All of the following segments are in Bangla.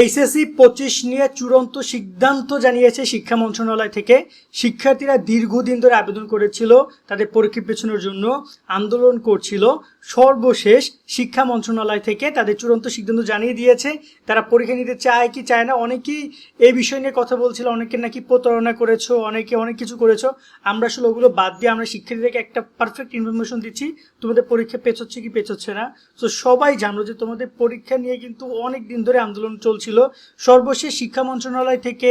এইচএসসি পঁচিশ নিয়ে চূড়ান্ত সিদ্ধান্ত জানিয়েছে শিক্ষা মন্ত্রণালয় থেকে। শিক্ষার্থীরা দীর্ঘদিন ধরে আবেদন করেছিল, তাদের পরীক্ষা পেছনের জন্য আন্দোলন করছিল। সর্বশেষ শিক্ষা মন্ত্রণালয় থেকে তাদের চূড়ান্ত সিদ্ধান্ত জানিয়ে দিয়েছে। তারা পরীক্ষা নিতে চায় কি চায় না, অনেকেই এই বিষয় নিয়ে কথা বলছিল, অনেকে নাকি প্রতারণা করেছ, অনেকে অনেক কিছু করেছ। আমরা আসলে ওগুলো বাদ দিয়ে আমরা শিক্ষার্থীদেরকে একটা পারফেক্ট ইনফরমেশন দিচ্ছি, তোমাদের পরীক্ষা পেছোচ্ছে কি পেছোচ্ছে না। তো সবাই জানো যে তোমাদের পরীক্ষা নিয়ে কিন্তু অনেক দিন ধরে আন্দোলন চলছিল সর্বশেষ শিক্ষা মন্ত্রণালয় থেকে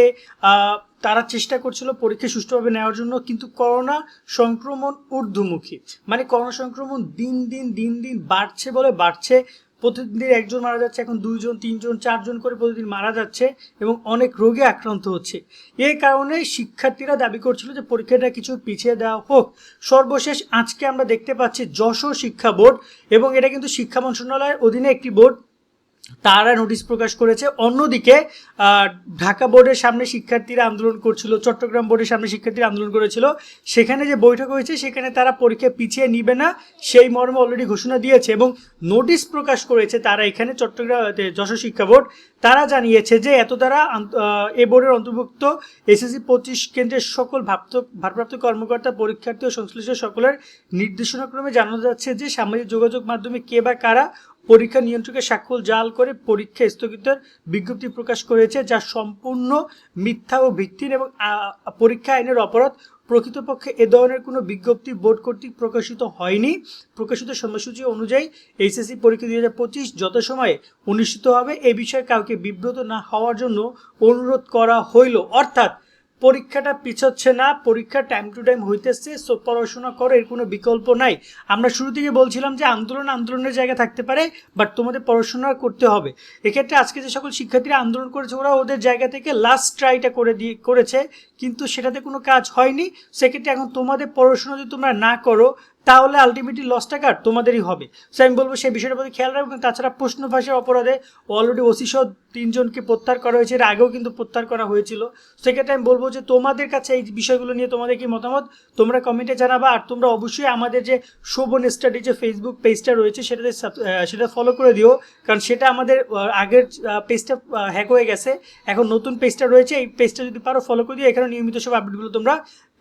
তারা চেষ্টা করছিল পরীক্ষা সুষ্ঠুভাবে নেওয়ার জন্য, কিন্তু করোনা সংক্রমণ ঊর্ধ্বমুখী। মানে করোনা সংক্রমণ দিন দিন দিন দিন বাড়ছে বলে বাড়ছে। প্রতিদিন একজন মারা যাচ্ছে, এখন দুইজন, তিনজন, চারজন করে প্রতিদিন মারা যাচ্ছে এবং অনেক রোগে আক্রান্ত হচ্ছে। এই কারণে শিক্ষার্থীরা দাবি করছিল যে পরীক্ষাটা কিছু পিছিয়ে দেওয়া হোক। সর্বশেষ আজকে আমরা দেখতে পাচ্ছি যশোর শিক্ষা বোর্ড এবং এটা কিন্তু শিক্ষা মন্ত্রণালয়ের অধীনে একটি বোর্ড তারা নোটিশ প্রকাশ করেছে। অন্যদিকে ঢাকা বোর্ডের সামনে শিক্ষার্থীরা আন্দোলন করছিল চট্টগ্রাম বোর্ডের সামনে শিক্ষার্থীরা আন্দোলন করেছিল। সেখানে যে বৈঠক হয়েছে সেখানে তারা পরীক্ষা পিছিয়ে নিবে না সেই মর্মে অলরেডি ঘোষণা দিয়েছে এবং নোটিশ প্রকাশ করেছে তারা এখানে চট্টগ্রাম যশোর শিক্ষা বোর্ড। তারা জানিয়েছে যে এত আহ, এ বোর্ডের অন্তর্ভুক্ত এসএসসি পঁচিশ কেন্দ্রের সকল ভাপ্ত ভারপ্রাপ্ত কর্মকর্তা পরীক্ষার্থী ও সংশ্লিষ্ট সকলের নির্দেশনাক্রমে জানানো যাচ্ছে যে সামাজিক যোগাযোগ মাধ্যমে কে বা কারা পরীক্ষা নিয়ন্ত্রকের স্বাক্ষর জাল করে পরীক্ষা স্থগিতের বিজ্ঞপ্তি প্রকাশ করেছে, যা সম্পূর্ণ মিথ্যা ও ভিত্তিহীন এবং পরীক্ষা আইনের অপরাধ প্রকৃতপক্ষে এ ধরনের কোনো বিজ্ঞপ্তি বোর্ড কর্তৃক প্রকাশিত হয়নি। প্রকাশিত সময়সূচি অনুযায়ী এইচএসসি পরীক্ষা দুই হাজার পঁচিশ যত সময়ে অনুষ্ঠিত হবে। এ বিষয়ে কাউকে বিব্রত না হওয়ার জন্য অনুরোধ করা হইল। অর্থাৎ পরীক্ষাটা পিছচ্ছে না, পরীক্ষা টাইম টু টাইম হইতেছে সো পড়াশোনা করো, এর কোনো বিকল্প নাই। আমরা শুরু থেকে বলছিলাম যে আন্দোলন আন্দোলনের জায়গা থাকতে পারে বাট তোমাদের পড়াশোনা করতে হবে। এক্ষেত্রে আজকে যে সকল শিক্ষার্থীরা আন্দোলন করেছে, ওরা ওদের জায়গা থেকে লাস্ট ট্রাইটা করে দিয়ে, করেছে, কিন্তু সেটাতে কোনো কাজ হয়নি। সেক্ষেত্রে এখন তোমাদের পড়াশোনা যদি তোমরা না করো তাহলে আলটিমেটলি লসটা কার? তোমাদেরই হবে। সো আমি বলব সেই বিষয়টার প্রতি খেয়াল রাখবেন। তাছাড়া প্রশ্ন ফাঁসের অপরাধে অলরেডি ওসি সহ তিনজনকে প্রত্যাহার করা হয়েছে। এর আগেও কিন্তু প্রত্যাহার করা হয়েছিল। সেক্ষেত্রে আমি বলব যে তোমাদের কাছে এই বিষয়গুলো নিয়ে তোমাদের কি মতামত? তোমরা কমেন্টে জানাবা। আর তোমরা অবশ্যই আমাদের যে শোভন স্টাডি যে ফেসবুক পেজটা রয়েছে, সেটাতে সেটা ফলো করে দিও। কারণ সেটা আমাদের আগের পেজটা হ্যাক হয়ে গেছে। এখন নতুন পেজটা রয়েছে। এই পেজটা যদি পারো ফলো করে দিও। এখানে নিয়মিত সব আপডেটগুলো তোমরা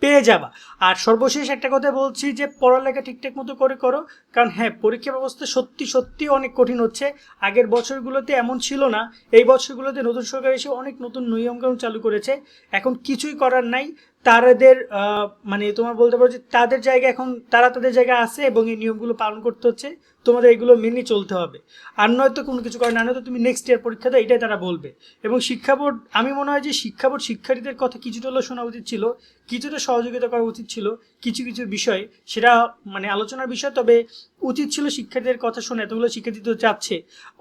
পেয়ে যাবা। আর সর্বশেষ একটা কথা বলছি যে, পড়ালেখা ঠিকঠাক মতো করে করো, কারণ হ্যাঁ পরীক্ষা ব্যবস্থা সত্যি সত্যি অনেক কঠিন হচ্ছে। আগের বছরগুলোতে এমন ছিল না, এই বছরগুলোতে নতুন সরকার এসে অনেক নতুন নিয়মকানুন চালু করেছে। এখন কিছুই করার নাই তাদের মানে তোমার বলতে পারো যে তাদের জায়গা এখন, তারা তাদের জায়গায় আছে এবং এই নিয়মগুলো পালন করতে হচ্ছে। তোমাদের এগুলো মেনে চলতে হবে। আর নয়তো কোনো কিছু করে না নয়তো তুমি নেক্সট ইয়ার পরীক্ষা দাও, এটাই তারা বলবে। এবং শিক্ষা বোর্ড, আমি মনে হয় যে শিক্ষা বোর্ড শিক্ষার্থীদের কথা কিছুটা হলেও শোনা উচিত ছিল, কিছুটা সহযোগিতা করা উচিত ছিল, কিছু কিছু বিষয়। সেটা মানে আলোচনার বিষয়, তবে উচিত ছিল শিক্ষার্থীদের কথা শুনে এতগুলো শিক্ষার্থী তো চাচ্ছে।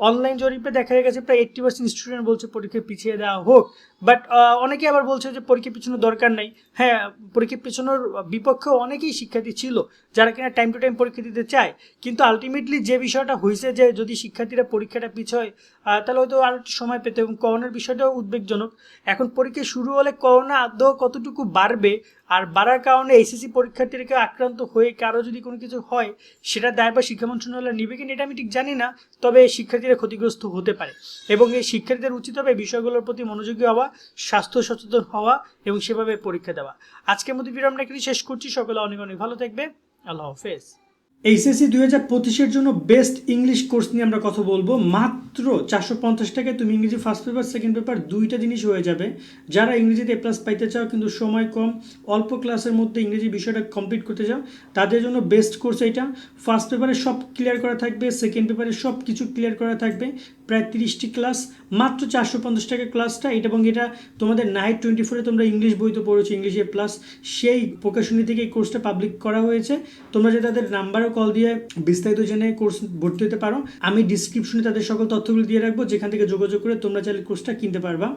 অনলাইন জরিপে দেখা গেছে প্রায় এইট্টি পার্সেন্ট স্টুডেন্ট বলছে পরীক্ষা পিছিয়ে দেওয়া হোক। বাট অনেকে আবার বলছে যে পরীক্ষা পিছানোর দরকার নেই। হ্যাঁ পরীক্ষা পিছানোর বিপক্ষে অনেকেই শিক্ষার্থী ছিল যারা কিনা টাইম টু টাইম পরীক্ষা দিতে চায়। কিন্তু আলটিমেটলি যে বিষয়টা হয়েছে যে যদি শিক্ষার্থীরা পরীক্ষাটা পিছয় তাহলে হয়তো আর একটু সময় পেতে এবং করোনার বিষয়টাও উদ্বেগজনক। এখন পরীক্ষা শুরু হলে করোনা আদৌ কতটুকু বাড়বে আর বাড়ার কারণে এসএসসি পরীক্ষার্থীরা আক্রান্ত হয়ে কারও যদি কোনো কিছু হয়, সেটা দায় বা শিক্ষা মন্ত্রণালয় নিবে কিনা এটা আমি ঠিক জানি না, তবে শিক্ষার্থীরা ক্ষতিগ্রস্ত হতে পারে। এবং এই শিক্ষার্থীদের উচিত হবে বিষয়গুলোর প্রতি মনোযোগী হওয়া, স্বাস্থ্য সচেতন হওয়া এবং সেভাবে পরীক্ষা দেওয়া। আজকের মতো ভিডিও আমরা এখানে শেষ করছি। সকলে অনেক অনেক ভালো থাকবে আল্লাহ হাফেজ। এইচএসসি দুই হাজার পঁচিশের জন্য বেস্ট ইংলিশ কোর্স নিয়ে আমরা কথা বলব। মাত্র চারশো পঞ্চাশ টাকায় তুমি ইংরেজি ফার্স্ট পেপার, সেকেন্ড পেপার দুইটা জিনিস হয়ে যাবে। যারা ইংরেজিতে প্লাস পাইতে চাও কিন্তু সময় কম, অল্প ক্লাসের মধ্যে ইংরেজি বিষয়টা কমপ্লিট করতে চাও, তাদের জন্য বেস্ট কোর্স এটা ফার্স্ট পেপারে সব ক্লিয়ার করা থাকবে সেকেন্ড পেপারে সব কিছু ক্লিয়ার করা থাকবে, প্রায় তিরিশটি ক্লাস মাত্র চারশো পঞ্চাশ টাকা ক্লাসটা এটা এবং এটা তোমাদের নাইট টোয়েন্টি ফোরে তোমরা ইংলিশ বই তো পড়েছো, ইংলিশে প্লাস সেই প্রকাশনী থেকে এই কোর্সটা পাবলিক করা হয়েছে। তোমরা যে তাদের নাম্বারও কল দিয়ে বিস্তারিত জেনে কোর্স ভর্তি হতে পারো। আমি ডিসক্রিপশনে তাদের সকল তথ্যগুলো দিয়ে রাখব, যেখান থেকে যোগাযোগ করে তোমরা চাইলে কোর্সটা কিনতে পারবা।